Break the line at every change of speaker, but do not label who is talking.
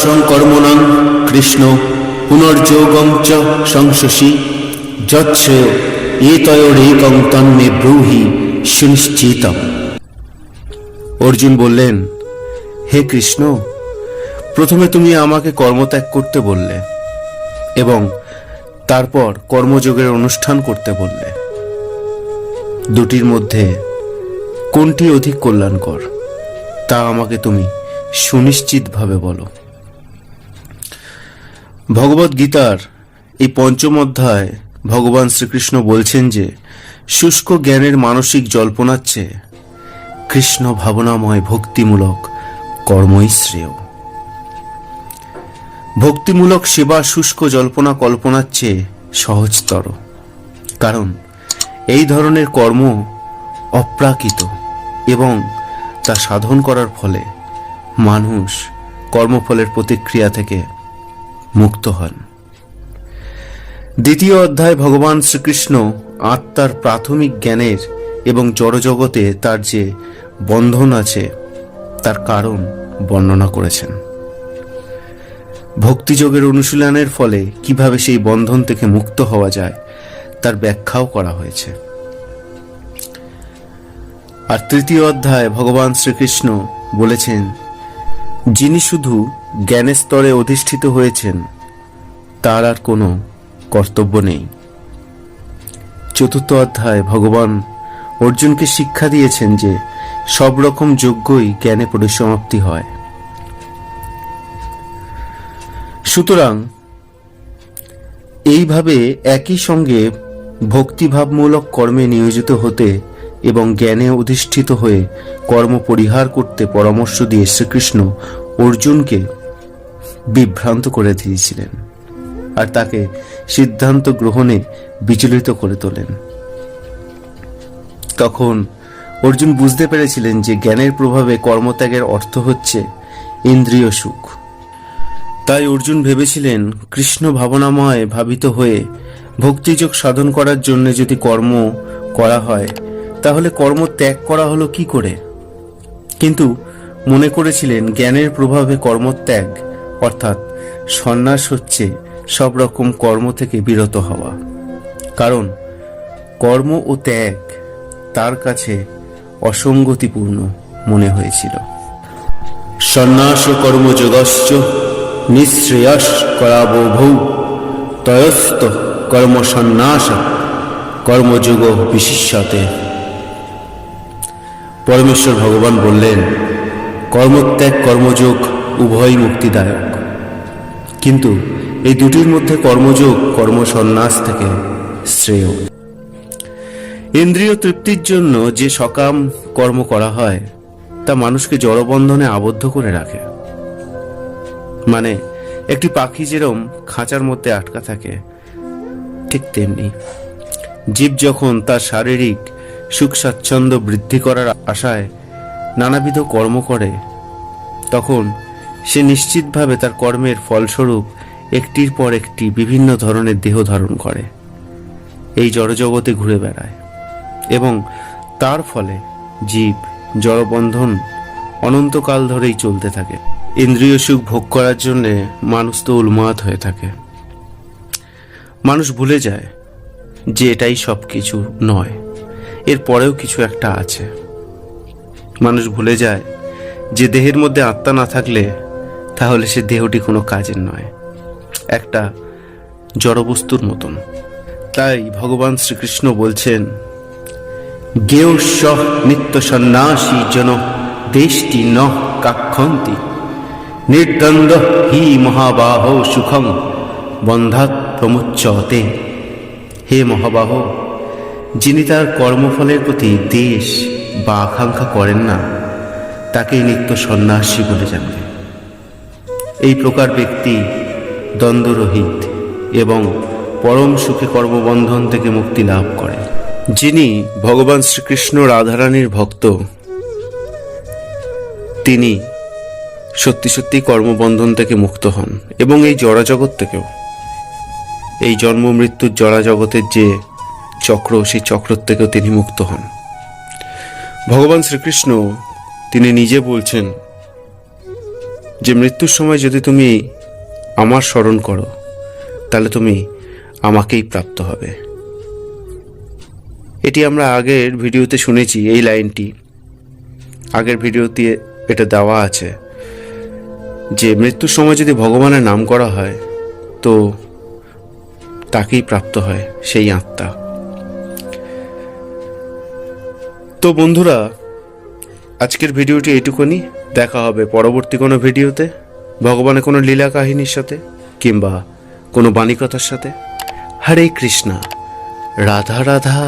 কর্মণং কৃষ্ণ পুনর্যোগং চ সংশসি যচ্ছয় এতয়োরেকং তন্মে ব্রূহি সুনিশ্চিতম। অর্জুন বললেন, হে কৃষ্ণ, প্রথমে তুমি আমাকে কর্মত্যাগ করতে বললে এবং তারপর কর্মযোগের অনুষ্ঠান করতে বললে। দুটির মধ্যে কোনটি অধিক কল্যাণকর, তা আমাকে তুমি সুনিশ্চিতভাবে বলো। ভগবত গীতার এই পঞ্চম অধ্যায় ভগবান শ্রীকৃষ্ণ বলছেন যে, শুষ্ক জ্ঞানের মানসিক জল্পনার চেয়ে কৃষ্ণ ভাবনাময় ভক্তিমূলক কর্মই শ্রেয়। ভক্তিমূলক সেবা শুষ্ক জল্পনা কল্পনার চেয়ে সহজতর, কারণ এই ধরনের কর্ম অপ্রাকৃত এবং তা সাধন করার ফলে মানুষ কর্মফলের প্রতিক্রিয়া থেকে মুক্ত হন। দ্বিতীয় অধ্যায় ভগবান শ্রীকৃষ্ণ আত্মার প্রাথমিক জ্ঞানের এবং জড়জগতে তার যে বন্ধন আছে, তার কারণ বর্ণনা করেছেন। ভক্তিযোগের অনুশীলনের ফলে কীভাবে সেই বন্ধন থেকে মুক্ত হওয়া যায়, তার ব্যাখ্যাও করা হয়েছে। আর তৃতীয় অধ্যায় ভগবান শ্রীকৃষ্ণ বলেছেন যিনি শুধু জ্ঞানের স্তরে অধিষ্ঠিত হয়েছেন, তার আর কোনো কর্তব্য নেই। চতুর্থ অধ্যায়, ভগবান অর্জুনকে শিক্ষা দিয়েছেন যে সব রকম যোগ্যই জ্ঞানে পরিসমাপ্তি হয়। সুতরাং এইভাবে একই সঙ্গে ভক্তিভাবমূলক কর্মে নিয়োজিত হতে এবং জ্ঞানে অধিষ্ঠিত হয়ে কর্ম পরিহার করতে পরামর্শ দিয়ে শ্রীকৃষ্ণ অর্জুনকে বিভ্রান্ত করে দিয়েছিলেন আর তাকে সিদ্ধান্ত গ্রহণে বিচলিত করে তোলেন। তখন অর্জুন বুঝতে পেরেছিলেন যে জ্ঞানের প্রভাবে কর্মত্যাগের অর্থ হচ্ছে ইন্দ্রিয় সুখ। তাই অর্জুন ভেবেছিলেন, কৃষ্ণ ভাবনাময় ভাবিত হয়ে ভক্তিযোগ সাধন করার জন্য যদি কর্ম করা হয় তাহলে কর্ম ত্যাগ করা হলো কি করে? কিন্তু মনে করেছিলেন জ্ঞানের প্রভাবে কর্মত্যাগ অর্থাৎ সন্ন্যাস হচ্ছে সব রকম কর্ম থেকে বিরত হওয়া। কারণ কর্ম ও ত্যাগ তার কাছে অসঙ্গতিপূর্ণ মনে হয়েছিল। সন্ন্যাস ও কর্মযোগশ্চ নিঃশ্রেয়স করাবভৌ তয়স্ত কর্ম সন্ন্যাস, কর্মযোগ বিশিষ্যতে। পরমেশ্বর ভগবান বললেন, কর্মত্যাগ, কর্মযোগ উভয়ই মুক্তিদায়ক। কিন্তু এই দুটির মধ্যে কর্মযোগ, কর্মসন্ন্যাস থেকে শ্রেয়। ইন্দ্রিয় তৃপ্তির জন্য যে সকাম কর্ম করা হয়, তা মানুষকে জড়বন্ধনে আবদ্ধ করে রাখে। মানে একটি পাখি যেরম খাঁচার মধ্যে আটকা থাকে, ঠিক তেমনি। জীব যখন তার শারীরিক সুখ স্বাচ্ছন্দ্য বৃদ্ধি করার আশায় নানাবিধ কর্ম করে। তখন সে নিশ্চিতভাবে তার কর্মের ফলস্বরূপ একটির পর একটি বিভিন্ন ধরনের দেহ ধারণ করে। এই জড়জগতে ঘুরে বেড়ায় এবং তার ফলে জীব, জড়বন্ধন অনন্তকাল ধরেই চলতে থাকে। ইন্দ্রিয় সুখ ভোগ করার জন্য মানুষ তো উন্মাদ হয়ে থাকে। মানুষ ভুলে যায় যে এটাই সব কিছু নয়। এর পরেও কিছু একটা আছে। মানুষ ভুলে যায় যে দেহের মধ্যে আত্মা না থাকলে তাহলে সে দেহটি কোনো কাজের নয়। একটা জড়বস্তুর মতন। তাই ভগবান শ্রীকৃষ্ণ বলছেন গেয় নিত্য সন্ন্যাসী জন দেশটি ন কাক্ষন্তি। নির্দ্বন্দ্ব হি মহাবাহ সুখং বন্ধাত প্রমুচ্যতে হে মহাবাহ যিনি তার কর্মফলের প্রতি দেশ বা আকাঙ্ক্ষা করেন না তাকেই নিত্য সন্ন্যাসী বলে জানবে এই প্রকার ব্যক্তি দ্বন্দ্বরহিত এবং পরম সুখে কর্মবন্ধন থেকে মুক্তি লাভ করে। যিনি ভগবান শ্রীকৃষ্ণ রাধারানীর ভক্ত, তিনি সত্যি সত্যি কর্মবন্ধন থেকে মুক্ত হন এবং এই জড়াজগৎ থেকেও। এই জন্ম মৃত্যুর জড়াজগতের যে চক্র, সেই চক্র থেকেও তিনি মুক্ত হন। ভগবান শ্রীকৃষ্ণ তিনি নিজে বলছেন যে, মৃত্যুর সময় যদি তুমি আমার স্মরণ করো, তাহলে তুমি আমাকেই প্রাপ্ত হবে। এটি আমরা আগের ভিডিওতে শুনেছি, এই লাইনটি। আগের ভিডিওতে এটা দেওয়া আছে যে, মৃত্যুর সময় যদি ভগবানের নাম করা হয়, তো তাকেই প্রাপ্ত হয় সেই আত্মা। তো বন্ধুরা, আজকের ভিডিওটি এটুকুনি দেখা হবে পরবর্তী কোনো ভিডিওতে। ভগবানের কোনো লীলা কাহিনীর সাথে কিংবা কোনো বাণীকথার সাথে। হরে কৃষ্ণা, রাধা রাধা।